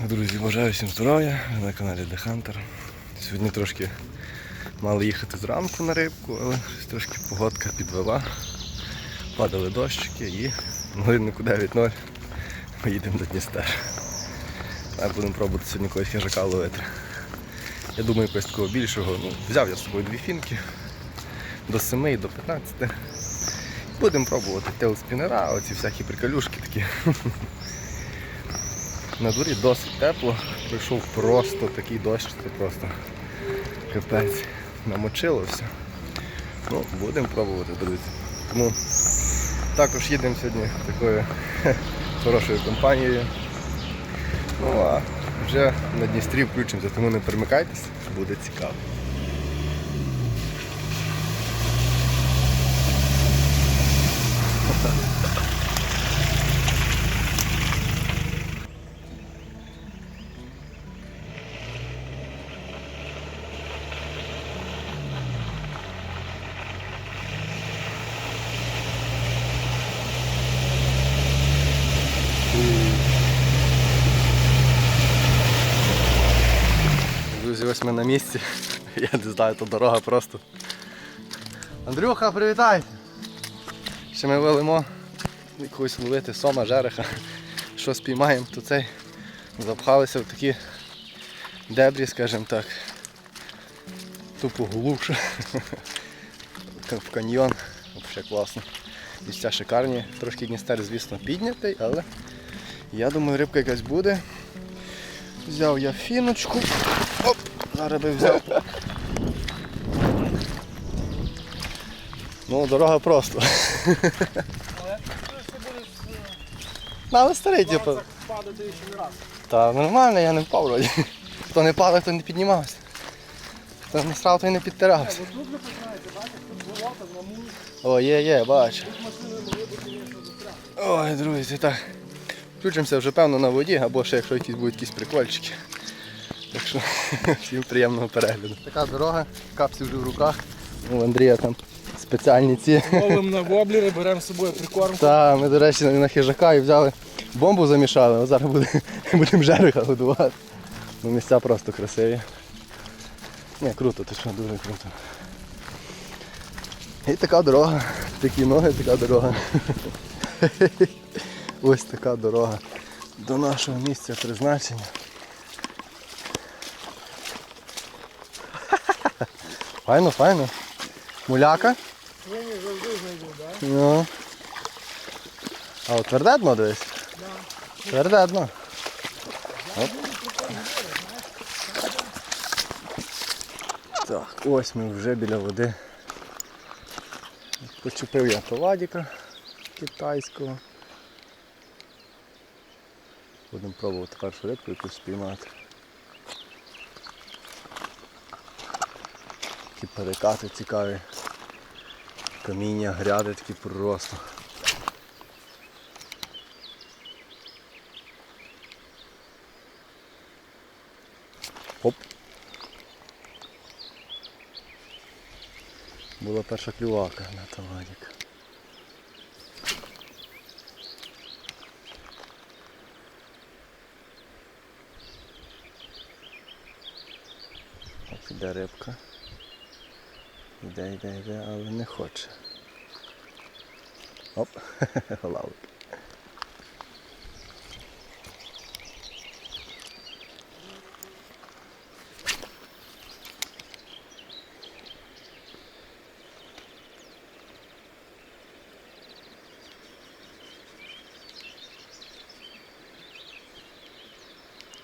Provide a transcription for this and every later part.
Друзі, бажаю всім здоров'я Ви на каналі The Hunter. Сьогодні трошки мали їхати зранку на рибку, але трошки погодка підвела. Падали дощики і на годиннику 9.0 ми їдемо до Дністер. А будемо пробувати сьогодні когось хижака ловити. Я думаю, якогось такого більшого. Ну, взяв я з собою дві фінки до 7 і до 15. Будемо пробувати телспінера, оці всякі приколюшки такі. На дворі досить тепло, прийшов просто такий дощ, це просто капець. Намочило все. Ну, будемо пробувати, друзі. Тому також їдемо сьогодні такою хорошою компанією. Ну а вже на Дністрі включимося, тому не перемикайтесь, буде цікаво. Друзі, ось ми на місці. Я не знаю, то дорога просто. Андрюха, привітай! Ще ми велимо якогось ловити сома, жереха. Що спіймаємо, то цей запхалися в такі дебрі, скажімо так. Тупо глубше. В каньйон. Взагалі класно. Місця шикарні. Трошки Дністер, звісно, піднятий, але я думаю, рибка якась буде. Взяв я фіночку. Зараз би взяв. Ну, дорога просто. Ну, Але старий, типу. падати ще не раз. Та нормально, я не впав вроді. Хто не падав, то не піднімався. Хто не срав, то й не підтирався. Тут ви починаєте, бачите, тут болото, мулі, О, є. Ой, друзі, так. Включимося вже певно на воді, або ще якщо якісь будуть якісь прикольчики. Так що всім приємного перегляду. Така дорога, капці вже в руках. У Андрія там спеціальні ці. Ловимо на воблери, беремо з собою прикормку. Та, ми, до речі, на хижака і взяли бомбу замішали, а зараз буде, будемо жереха годувати. Ну, місця просто красиві. Ні, круто, що, дуже круто. І така дорога, такі ноги, така дорога. Ось така дорога до нашого місця призначення. Файно, файно. Муляка? Ні, ні, завжди знайду, так? Ну. А от тверде дно дивись? Тверде дно. Оп. Так, ось ми вже біля води. Почепив я товадіка китайського. Будемо пробувати першу рибку якусь спіймати. Такі перекати цікаві. Каміння, гряди такі просто. Оп. Була перша клювака на товарик. Оп, іде рибка. Іде, йде, йде, але не хоче. Оп, лавик.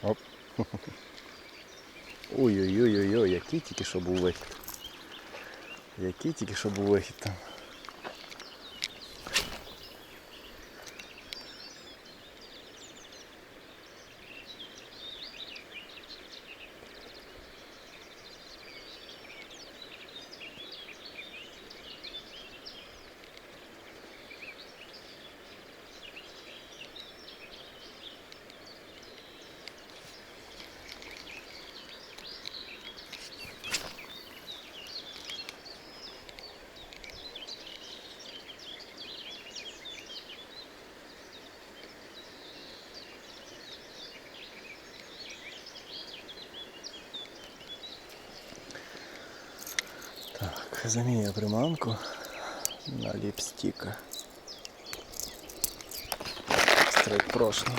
Оп. Ой-ой-ой-ой-ой, який тільки що був вихід. Який тільки що вихід там. Замінюю приманку на ліпстіка. Стрейт прошлого.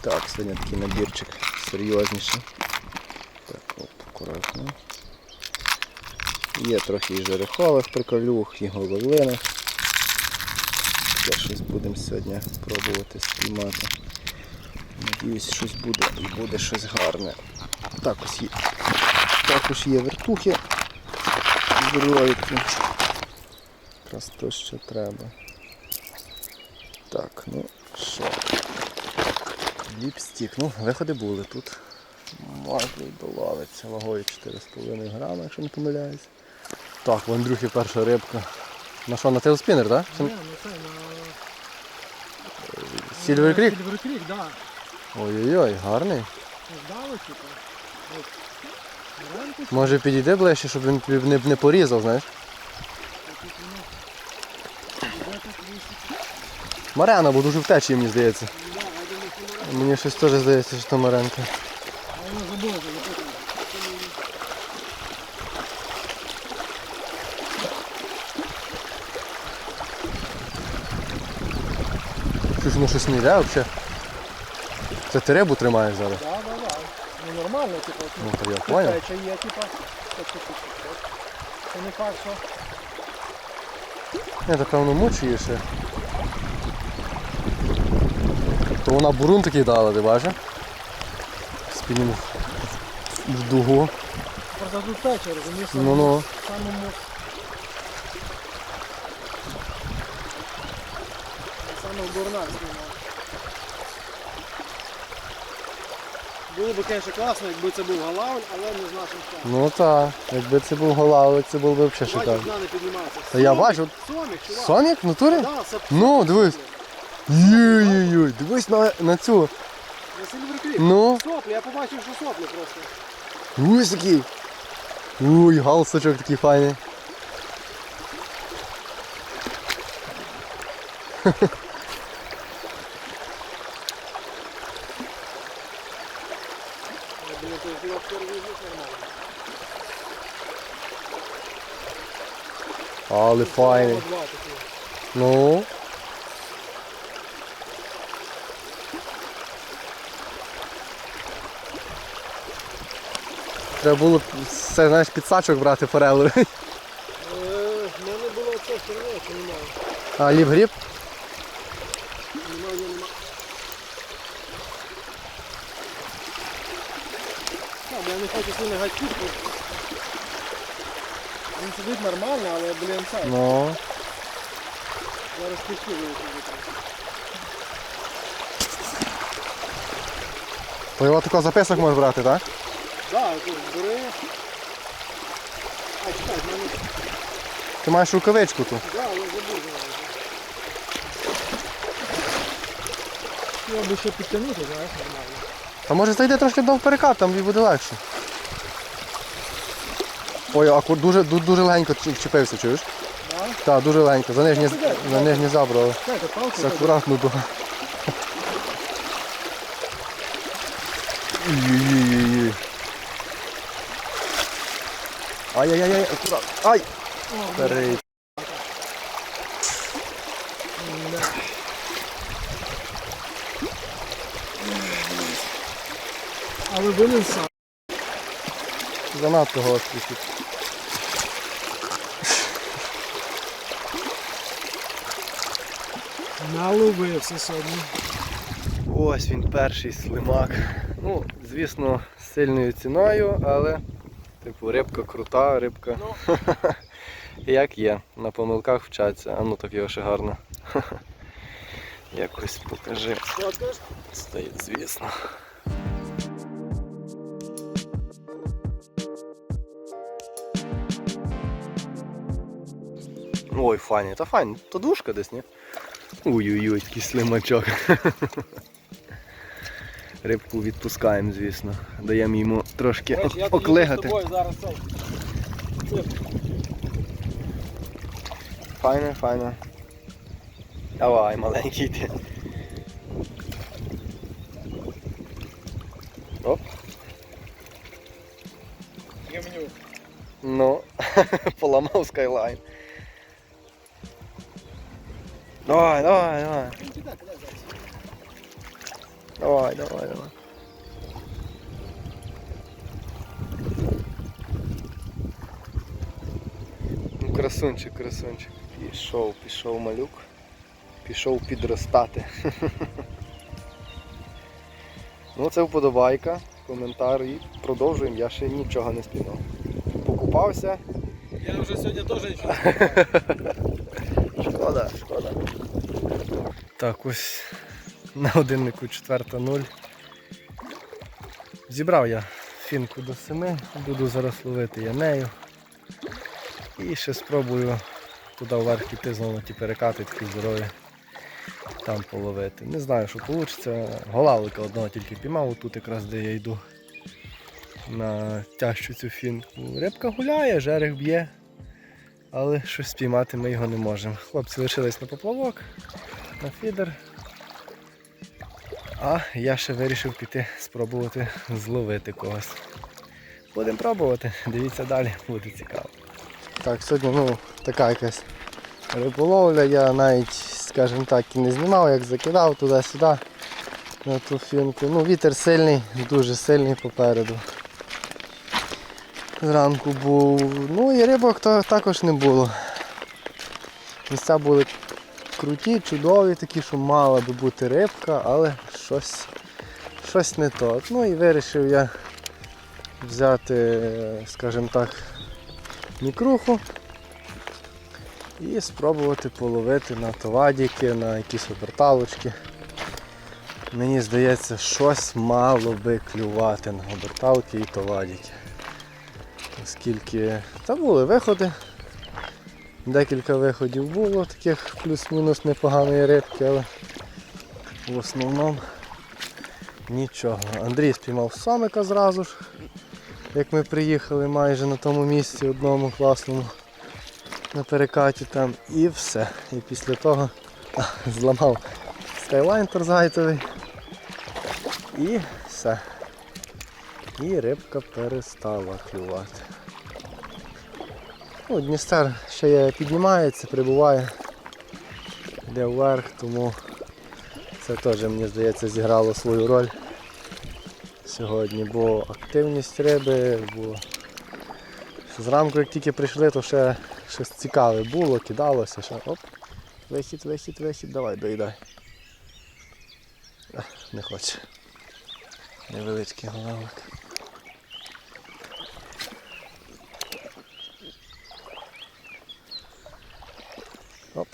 Так, сьогодні такий набірчик серйозніший. Так, оп, акуратно. Є трохи і жерехових приколюх, і головлини. Я щось будемо сьогодні пробувати спіймати. Надіюсь, щось буде і буде щось гарне. Так ось є. Також є вертухи здоровики. Якраз то, що треба. Так, ну що. Ліпстік. Ну, виходи були тут. Можна й доловиться вагою 4,5 грами, якщо не помиляюсь. Так, в Андрюхи перша рибка. На що, на тейлспінер, так? Ні, ну це на... Сільвер Крік? Сільвер Крік, так. Ой-ой-ой, гарний. Здало, типу. Може підійди ближче, щоб він тобі не, не порізав, знаєш? Марена, бо дуже втечі, мені здається. Мені щось теж здається, що то Маренка. Щось воно щось не йде взагалі. Це ти рибу тримаєш зараз. Так, так, так. Ну нормально, типу. Ну, то я поняв. Теча є, типу. Так, так, так, так. Це не факт, що... Ні, то певно мучує ще. То вона бурун такий дала, ти бачиш? Спінім в дугу. Просто тут теча, розумієш? Ну ну. самому самого дурна знімав. Було б, звісно, класно, якби це був галауль, але не з нашим часом. Ну так, якби це був голавик, це був би взагалі Бачиш, шикарно. не піднімається. Та я бачу. Сомік, чувак. Сонік в натурі? Да, це Ну, дивись. Ой-ой-ой, дивись на, на цю. На Сильверкрік. Ну, Соплі, я побачив, що соплі просто. ось який. Ой, галстучок такий файний. Я думаю, то було вперше нормально. Але файний. Ну. Треба було це, знаєш, підсачок брати форелер. Е, В мене було це що немає. А ліп-гріб? Немає, немає. Так, я не хочу сильно гатити. бо Він сидить нормально, але. Ну. Зараз кишки. То його такого записок можеш брати, так? Так, тут бери. А, чекай, в мене. Ти маєш рукавичку тут. Да, я забув. Я би ще підтягнути, знаєш, нормально. Та може зайде трошки до перекат, там і буде легше. Ой, а ку- дуже, дуже легенько чіпився, чуєш? Так, дуже легенько, за нижнє, за Чекайте, палку. Це акуратно. Ой-ой-ой. Ай-яй-яй, акуратно. Ай! Старий. Але виліз сам. Занадто гострий тут. Наловився сьогодні. Ось він перший слимак. Ну, звісно, з сильною ціною, але типу рибка крута, рибка. Як є, на помилках вчаться, а ну так його ще гарно. Якось покажи. Стоїть, звісно. Ой, файні, та файні, то душка десь, ні? Ой-ой-ой, який слимачок. Рибку відпускаємо, звісно. Даємо йому трошки я оклигати. Файно, файно. Давай, маленький ти. Оп. Ну, поламав скайлайн. Давай, давай, давай. Давай, давай, давай. Ну, красунчик, красунчик. Пішов, пішов малюк. Пішов підростати. Ну, це вподобайка, коментар і продовжуємо. Я ще нічого не спіймав. Покупався. Я вже сьогодні теж нічого. Шкода, шкода. Так, ось на годиннику 4.0. Зібрав я фінку до 7, буду зараз ловити я нею. І ще спробую туди вверх піти знову ті перекати такі здорові. Там половити. Не знаю, що вийде. Голавлика одного тільки піймав, тут якраз де я йду на тяжчу цю фінку. Рибка гуляє, жерех б'є, але щось спіймати ми його не можемо. Хлопці лишились на поплавок, на фідер. А я ще вирішив піти спробувати зловити когось. Будемо пробувати, дивіться далі, буде цікаво. Так, сьогодні ну, така якась риболовля, я навіть, скажімо так, і не знімав, як закидав туди-сюди на ту фінку. Ну, вітер сильний, дуже сильний попереду. Зранку був. Ну і рибок то також не було. Місця були круті, чудові, такі, що мала би бути рибка, але щось, щось не то. Ну і вирішив я взяти, скажімо так, мікруху і спробувати половити на товадіки, на якісь оберталочки. Мені здається, щось мало би клювати на оберталки і товадіки. Оскільки та були виходи. Декілька виходів було, таких плюс-мінус непоганої рибки, але в основному нічого. Андрій спіймав самика зразу ж, як ми приїхали майже на тому місці одному класному на перекаті там і все. І після того а, зламав скайлайн торзайтовий і все. І рибка перестала клювати. Ну, Дністер ще піднімається, прибуває, йде вверх, тому це теж, мені здається, зіграло свою роль сьогодні, бо активність риби, бо зранку як тільки прийшли, то ще щось цікаве було, кидалося, ще оп, вихід, вихід, вихід, давай, доїдай. Не хоче. Невеличкий головик. Оп.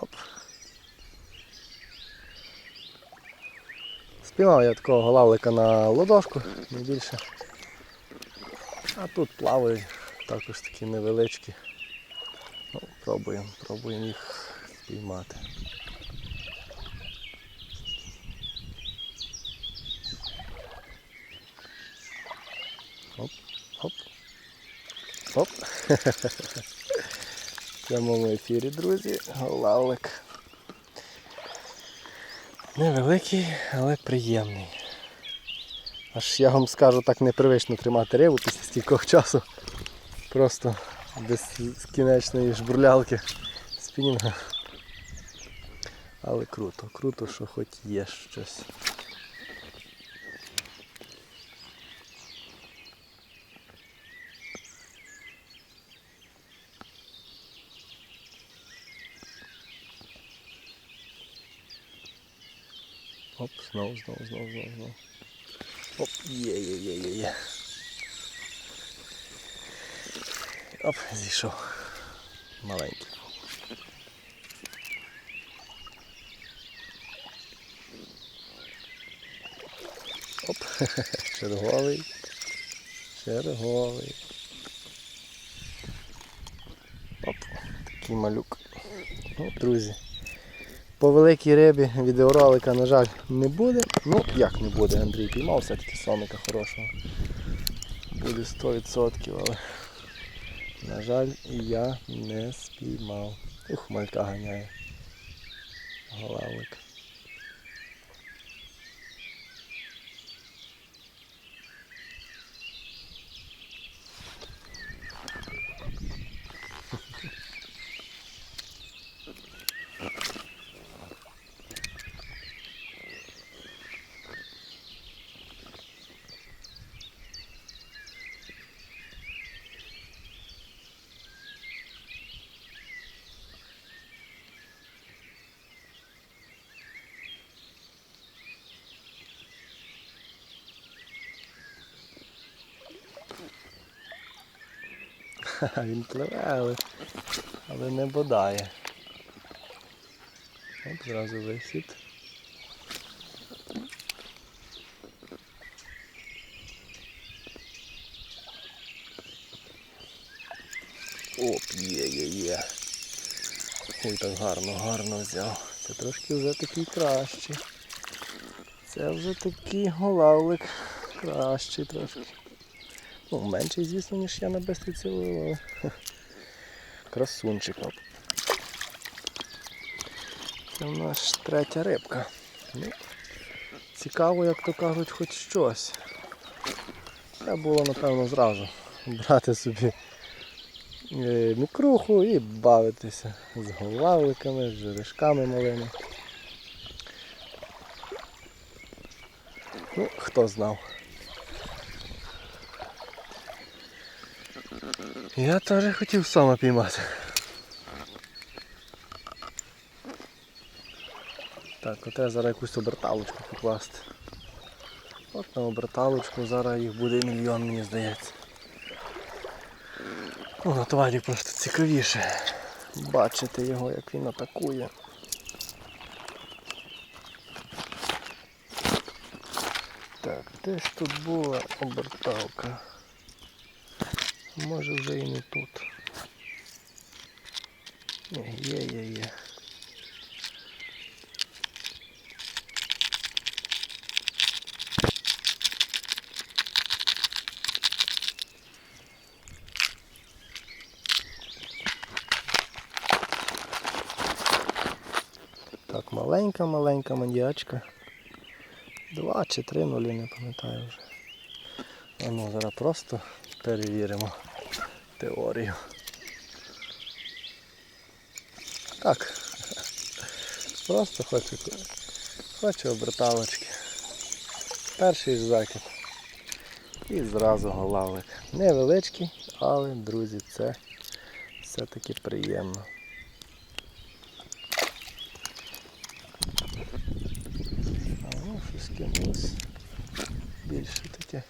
Оп. Спіймав я такого голавлика на ладошку, не більше. А тут плавають також такі невеличкі. Ну, пробуємо, пробуємо їх спіймати. Оп, оп. Оп. В прямому ефірі, друзі, голавлик. Невеликий, але приємний. Аж я вам скажу так непривично тримати рибу після стількох часу. Просто без кінечної жбурлялки спінінга. Але круто, круто, що хоч є щось. Оп, знову, знову, знову, знову, знову. Оп, є, є, є, є, є. Оп, зійшов. Маленький. Оп, черговий. Черговий. Оп, такий малюк. Ну, друзі. По великій рибі відеоролика, на жаль, не буде. Ну, як не буде, Андрій піймав все-таки соника хорошого. Буде 100%, але на жаль, я не спіймав. Ух, малька ганяє. Голавлик. Ха-ха, Він пливе, але, але не бодає. Оп, зразу висід. Оп, є, є, є. Ой, так гарно, гарно взяв. Це трошки вже такий кращий. Це вже такий голавлик кращий трошки. Ну, менший, звісно, ніж я на бестриці ловив, але красунчик. Це в нас третя рибка. Ну, цікаво, як то кажуть, хоч щось. Треба було, напевно, зразу брати собі е, мікруху і бавитися з голавликами, з жерешками малими. Ну, хто знав. Я теж хотів сама піймати. Так, от я зараз якусь оберталочку покласти. От на оберталочку зараз їх буде мільйон, мені здається. Ну, на тварі просто цікавіше. Бачити його, як він атакує. Так, десь тут була оберталка. Може вже і не тут. Є, є, є. Так, маленька-маленька маньячка. Два чи три нулі, не пам'ятаю вже. А ну, зараз просто перевіримо теорію. Так. Просто хочу, хочу оберталочки. Перший закид. І зразу голавлик. Невеличкий, але, друзі, це все-таки приємно. А ну, щось кинулось. Більше таке.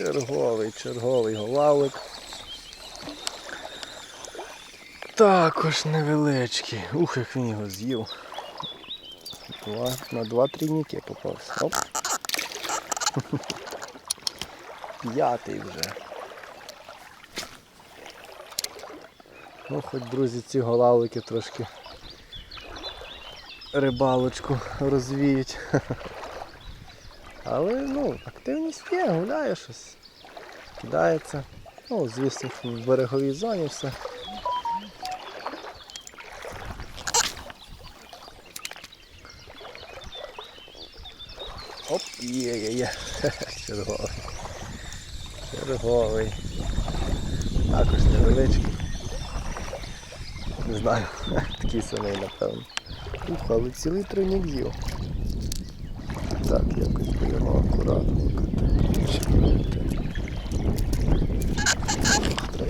Черговий, черговий голавлик. Також невеличкий. Ух, як він його з'їв. Два, на два трійники попався. Оп. П'ятий вже. Ну, хоч, друзі, ці голавлики трошки рибалочку розвіють. Але ну, активність є, гуляє щось. Кидається. Ну, звісно, в береговій зоні все. Оп, є, є, є. Черговий. Черговий. Також невеличкий. Не знаю, такий самий, напевно. Ух, але цілий тройник з'їв. Так, би його акуратненько чіпити.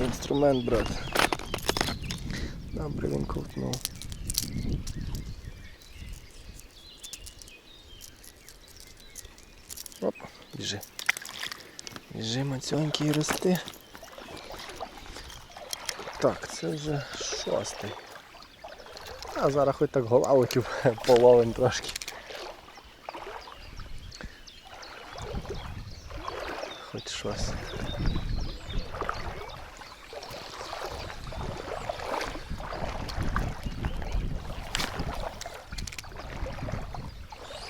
Інструмент брати. Добре він ковтнув. Оп, біжи. Біжи, мацьонький рости. Так, це вже шостий. А зараз хоч так голавиків половим трошки. Хоч щось.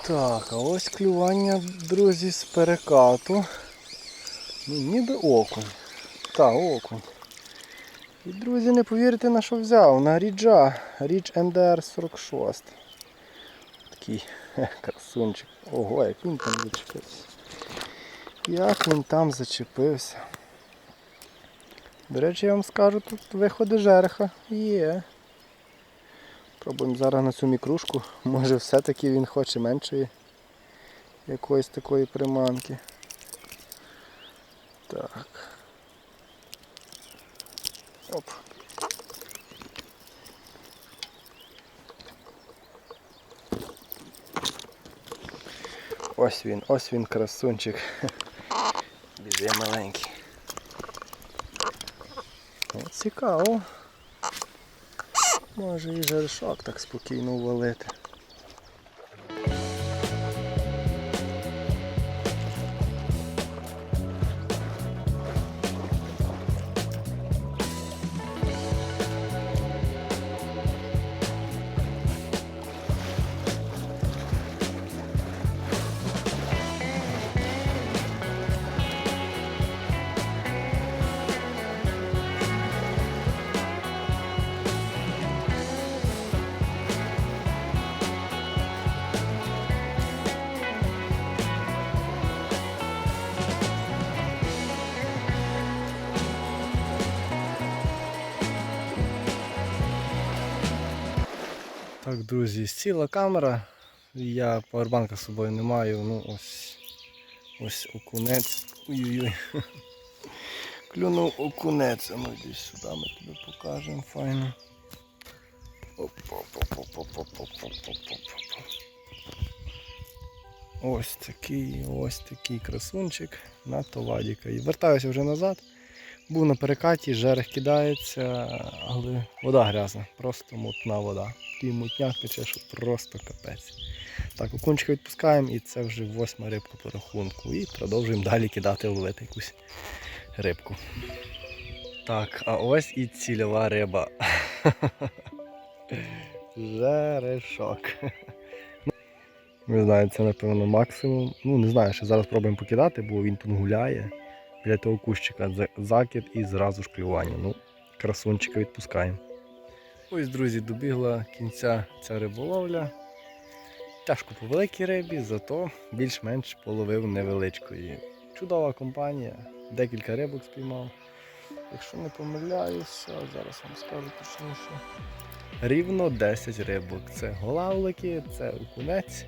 Так, а ось клювання, друзі, з перекату. Ну, ніби окунь. Так, окунь. І, друзі, не повірите на що взяв. На ріджа. Рідж МДР 46. Такий красунчик. Ого, як він там зачепився. Як він там зачепився. До речі, я вам скажу, тут виходи жереха є. Пробуємо зараз на цю мікрушку. Може все-таки він хоче меншої якоїсь такої приманки. Так. Оп. Ось він, ось він, красунчик. Біжи маленький. О, цікаво. Може і жершок так спокійно валити. Так, друзі, ціла камера. Я павербанка з собою не маю. Ну ось ось окунець. Ой-ой-ой. Клюнув окунець. а ну, ми десь сюди ми тобі покажемо файно. Ось такий ось такий красунчик на товадіка. І вертаюся вже назад. Був на перекаті, жерех кидається, але вода грязна, просто мутна вода. Такий мутняк тече, що просто капець. Так, окунчика відпускаємо і це вже восьма рибка по рахунку. І продовжуємо далі кидати, ловити якусь рибку. Так, а ось і цільова риба. Жерешок. Ви знаєте, це напевно максимум. Ну, не знаю, ще зараз пробуємо покидати, бо він тут гуляє. Біля того кущика закид і зразу ж клювання. Ну, красунчика відпускаємо. Ось, друзі, добігла кінця ця риболовля. Тяжко по великій рибі, зато більш-менш половив невеличкої. Чудова компанія, декілька рибок спіймав. Якщо не помиляюся, зараз вам скажу точніше. Рівно 10 рибок. Це голавлики, це окунець,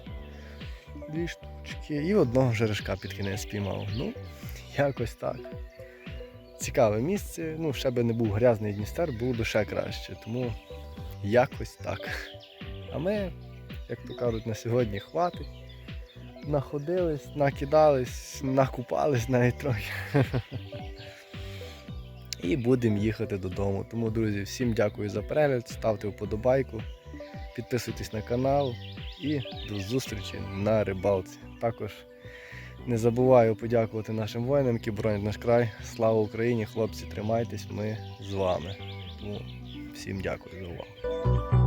дві штучки і одного жерешка під кінець спіймав. Ну, якось так. Цікаве місце. Ну, ще би не був грязний Дністер, було б ще краще. Тому якось так. А ми, як то кажуть, на сьогодні хватить. Находились, накидались, накупались навіть трохи. І будемо їхати додому. Тому, друзі, всім дякую за перегляд, ставте вподобайку, підписуйтесь на канал і до зустрічі на рибалці. Також не забуваю подякувати нашим воїнам, які боронять наш край. Слава Україні, хлопці, тримайтесь, ми з вами. Тому всім дякую за увагу. thank you